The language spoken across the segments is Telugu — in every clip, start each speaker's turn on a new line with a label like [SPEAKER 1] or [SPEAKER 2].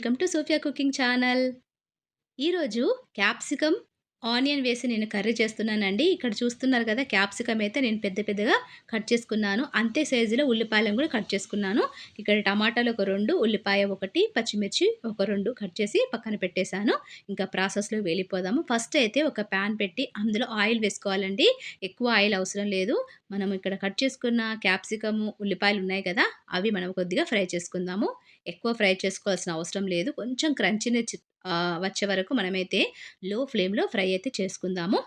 [SPEAKER 1] Welcome to Sophia cooking channel. ఈరోజు క్యాప్సికమ్ ఆనియన్ వేసి నేను కర్రీ చేస్తున్నానండి. ఇక్కడ చూస్తున్నారు కదా క్యాప్సికమ్ అయితే నేను పెద్ద పెద్దగా కట్ చేసుకున్నాను. అంతే సైజులో ఉల్లిపాయలను కూడా కట్ చేసుకున్నాను. ఇక్కడ టమాటాలు ఒక రెండు ఉల్లిపాయ ఒకటి పచ్చిమిర్చి ఒక రెండు కట్ చేసి పక్కన పెట్టేశాను. ఇంకా ప్రాసెస్లో వెళ్ళిపోదాము. ఫస్ట్ అయితే ఒక ప్యాన్ పెట్టి అందులో ఆయిల్ వేసుకోవాలండి. ఎక్కువ ఆయిల్ అవసరం లేదు. మనం ఇక్కడ కట్ చేసుకున్న క్యాప్సికమ్ ఉల్లిపాయలు ఉన్నాయి కదా అవి మనం కొద్దిగా ఫ్రై చేసుకుందాము ఎక్కువ ఫ్రై చేసుకోవాల్సిన అవసరం లేదు కొంచెం క్రంచినెస్ వచ్చే వరకు మనమైతే లో ఫ్లేమ్‌లో ఫ్రై అయితే చేసుకుందాము.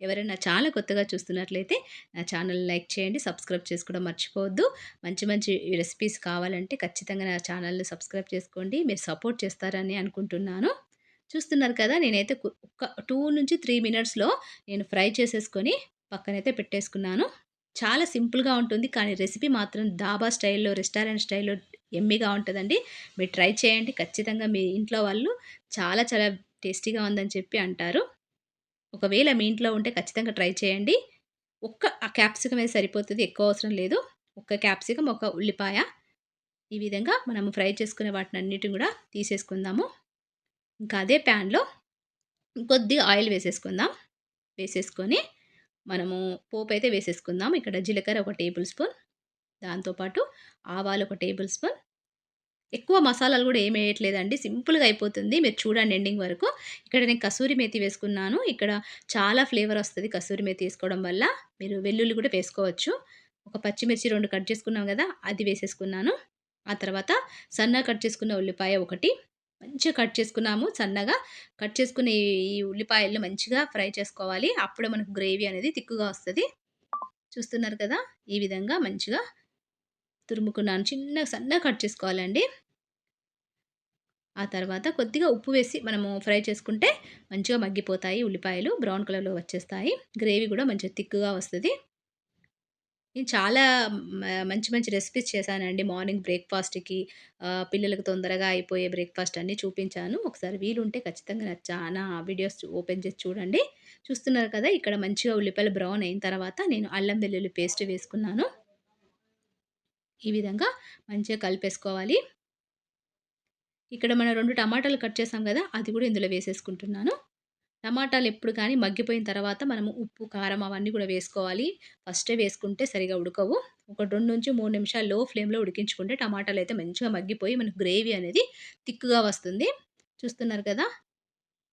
[SPEAKER 1] ఎవరైనా చాలా కొత్తగా చూస్తున్నట్లయితే నా ఛానల్ లైక్ చేయండి. సబ్స్క్రైబ్ చేసుకోవడం మర్చిపోవద్దు. మంచి మంచి రెసిపీస్ కావాలంటే ఖచ్చితంగా నా ఛానల్‌ని సబ్స్క్రైబ్ చేసుకోండి. మీరు సపోర్ట్ చేస్తారని అనుకుంటున్నాను. చూస్తున్నారు కదా! నేనైతే ఒక టూ నుంచి త్రీ మినిట్స్‌లో నేను ఫ్రై చేసేసుకొని పక్కనైతే పెట్టేసుకున్నాను. చాలా సింపుల్‌గా ఉంటుంది. కానీ రెసిపీ మాత్రం డాబా స్టైల్‌లో, రెస్టారెంట్ స్టైల్‌లో ఎమ్మిగా ఉంటుందండి. మీరు ట్రై చేయండి. ఖచ్చితంగా మీ ఇంట్లో వాళ్ళు చాలా చాలా టేస్టీగా ఉందని చెప్పి అంటారు. ఒకవేళ మీ ఇంట్లో ఉంటే ఖచ్చితంగా ట్రై చేయండి. ఒక్క క్యాప్సికం అయితే సరిపోతుంది. ఎక్కువ అవసరం లేదు. ఒక్క క్యాప్సికం ఒక ఉల్లిపాయ. ఈ విధంగా మనం ఫ్రై చేసుకునే వాటిని అన్నిటిని కూడా తీసేసుకుందాము. ఇంకా అదే ప్యాన్లో కొద్దిగా ఆయిల్ వేసేసుకుందాం. వేసేసుకొని మనము పోపు అయితే వేసేసుకుందాం. ఇక్కడ జీలకర్ర ఒక టేబుల్ స్పూన్. దాంతోపాటు ఆవాలు ఒక టేబుల్ స్పూన్. ఎక్కువ మసాలాలు కూడా ఏమి వేయట్లేదండి. సింపుల్గా అయిపోతుంది. మీరు చూడండి ఎండింగ్ వరకు. ఇక్కడ నేను కసూరి మేతి వేసుకున్నాను. ఇక్కడ చాలా ఫ్లేవర్ వస్తుంది కసూరి మేతి వేసుకోవడం వల్ల. మీరు వెల్లుల్లి కూడా వేసుకోవచ్చు. ఒక పచ్చిమిర్చి రెండు కట్ చేసుకున్నాం కదా అది వేసేసుకున్నాను. ఆ తర్వాత సన్నగా కట్ చేసుకున్న ఉల్లిపాయ ఒకటి. మంచిగా కట్ చేసుకున్నాము సన్నగా. కట్ చేసుకున్న ఈ ఉల్లిపాయలను మంచిగా ఫ్రై చేసుకోవాలి. అప్పుడే మనకు గ్రేవీ అనేది తిక్కుగా వస్తుంది. చూస్తున్నారు కదా ఈ విధంగా మంచిగా తురుముకున్నాను. చిన్న సన్నగా కట్ చేసుకోవాలండి. ఆ తర్వాత కొద్దిగా ఉప్పు వేసి మనము ఫ్రై చేసుకుంటే మంచిగా మగ్గిపోతాయి ఉల్లిపాయలు. బ్రౌన్ కలర్లో వచ్చేస్తాయి. గ్రేవీ కూడా మంచిగా థిక్గా వస్తుంది. నేను చాలా మంచి మంచి రెసిపీస్ చేశానండి. మార్నింగ్ బ్రేక్ఫాస్ట్కి పిల్లలకు తొందరగా అయిపోయే బ్రేక్ఫాస్ట్ అన్నీ చూపించాను. ఒకసారి వీలుంటే ఖచ్చితంగా నా చాలా వీడియోస్ ఓపెన్ చేసి చూడండి. చూస్తున్నారు కదా ఇక్కడ మంచిగా ఉల్లిపాయలు బ్రౌన్ అయిన తర్వాత నేను అల్లం వెల్లుల్లి పేస్ట్ వేసుకున్నాను. ఈ విధంగా మంచిగా కలిపేసుకోవాలి. ఇక్కడ మనం రెండు టమాటాలు కట్ చేసాం కదా అది కూడా ఇందులో వేసేసుకుంటున్నాను. టమాటాలు ఎప్పుడు కానీ మగ్గిపోయిన తర్వాత మనము ఉప్పు కారం అవన్నీ కూడా వేసుకోవాలి. ఫస్టే వేసుకుంటే సరిగా ఉడకవు. ఒక రెండు నుంచి మూడు నిమిషాలు లో ఫ్లేమ్లో ఉడికించుకుంటే టమాటాలు అయితే మంచిగా మగ్గిపోయి మనకు గ్రేవీ అనేది తిక్కుగా వస్తుంది. చూస్తున్నారు కదా?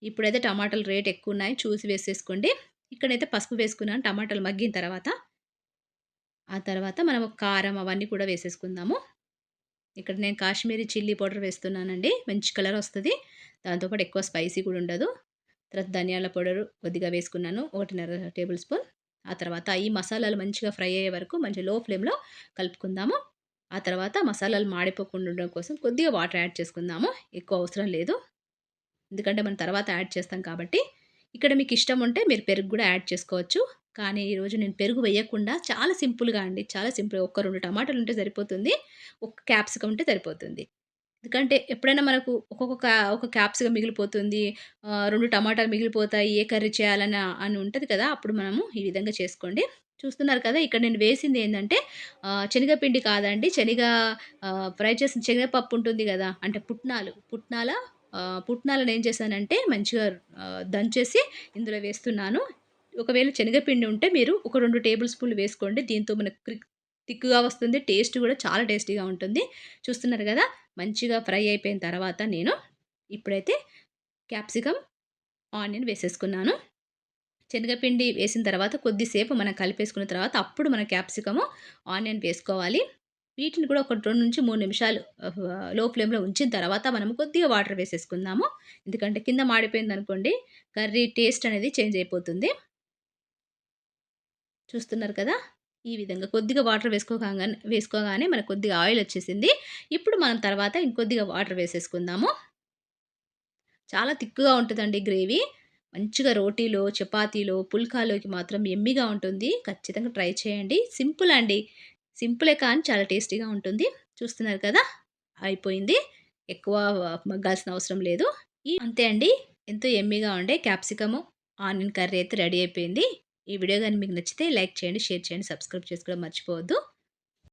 [SPEAKER 1] ఇప్పుడైతే టమాటాలు రేట్ ఎక్కువ ఉన్నాయి. చూసి వేసేసుకోండి. ఇక్కడైతే పసుపు వేసుకున్నాను. టమాటాలు మగ్గిన తర్వాత. ఆ తర్వాత మనం కారం అవన్నీ కూడా వేసేసుకుందాము. ఇక్కడ నేను కాశ్మీరీ చిల్లీ పౌడర్ వేస్తున్నానండి. మంచి కలర్ వస్తుంది. దాంతోపాటు ఎక్కువ స్పైసీ కూడా ఉండదు. తర్వాత ధనియాల పౌడర్ కొద్దిగా వేసుకున్నాను ఒకటిన్నర టేబుల్ స్పూన్. ఆ తర్వాత ఈ మసాలాలు మంచిగా ఫ్రై అయ్యే వరకు మంచి లో ఫ్లేమ్లో కలుపుకుందాము. ఆ తర్వాత మసాలాలు మాడిపోకుండా ఉండడం కోసం కొద్దిగా వాటర్ యాడ్ చేసుకుందాము ఎక్కువ అవసరం లేదు. ఎందుకంటే మనం తర్వాత యాడ్ చేస్తాం కాబట్టి. ఇక్కడ మీకు ఇష్టం ఉంటే మీరు పెరుగు కూడా యాడ్ చేసుకోవచ్చు. కానీ ఈరోజు నేను పెరుగు వేయకుండా చాలా సింపుల్గా అండి చాలా సింపుల్ ఒక్క రెండు టమాటాలు ఉంటే సరిపోతుంది ఒక క్యాప్సికం ఉంటే సరిపోతుంది. ఎందుకంటే ఎప్పుడైనా మనకు ఒక్కొక్క ఒక క్యాప్సికం మిగిలిపోతుంది. రెండు టమాటాలు మిగిలిపోతాయి ఏ కర్రీ చేయాలని అని ఉంటుంది కదా అప్పుడు మనము ఈ విధంగా చేసుకోండి. చూస్తున్నారు కదా ఇక్కడ నేను వేసింది ఏంటంటే శనగపిండి కాదండి శనగ ఫ్రై చేసిన శనగపప్పు ఉంటుంది కదా అంటే పుట్నాలు. పుట్నాల పుట్నాలను ఏం చేశానంటే మంచిగా దంచేసి ఇందులో వేస్తున్నాను. ఒకవేళ శనగపిండి ఉంటే మీరు ఒక రెండు టేబుల్ స్పూన్లు వేసుకోండి. దీంతో మనకు థిక్గా వస్తుంది టేస్ట్ కూడా చాలా టేస్టీగా ఉంటుంది. చూస్తున్నారు కదా మంచిగా ఫ్రై అయిపోయిన తర్వాత నేను ఇప్పుడైతే క్యాప్సికమ్ ఆనియన్ వేసేసుకున్నాను. శనగపిండి వేసిన తర్వాత కొద్దిసేపు మనం కలిపేసుకున్న తర్వాత అప్పుడు మన క్యాప్సికము ఆనియన్ వేసుకోవాలి. వీటిని కూడా ఒక రెండు నుంచి మూడు నిమిషాలు లో ఫ్లేమ్లో ఉంచిన తర్వాత మనం కొద్దిగా వాటర్ వేసేసుకుందాము. ఎందుకంటే కింద మాడిపోయింది అనుకోండి కర్రీ టేస్ట్ అనేది చేంజ్ అయిపోతుంది. చూస్తున్నారు కదా? ఈ విధంగా కొద్దిగా వాటర్ వేసుకోగానే వేసుకోగానే మనకు కొద్దిగా ఆయిల్ వచ్చేసింది. ఇప్పుడు మనం తర్వాత ఇంకొద్దిగా వాటర్ వేసేసుకుందాము. చాలా తిక్కుగా ఉంటుందండి గ్రేవీ. మంచిగా రోటీలో చపాతీలో పుల్కాలోకి మాత్రం ఎమ్మిగా ఉంటుంది. ఖచ్చితంగా ట్రై చేయండి. సింపుల్ అండి. సింపులే కానీ చాలా టేస్టీగా ఉంటుంది. చూస్తున్నారు కదా? అయిపోయింది. ఎక్కువ మగ్గాల్సిన అవసరం లేదు. అంతే అండి. ఎంతో ఎమ్మిగా ఉండే క్యాప్సికము ఆనియన్ కర్రీ అయితే రెడీ అయిపోయింది. ఈ వీడియో కానీ మీకు నచ్చితే లైక్ చేయండి షేర్ చేయండి సబ్స్క్రైబ్ చేసుకోవడం మర్చిపోవద్దు.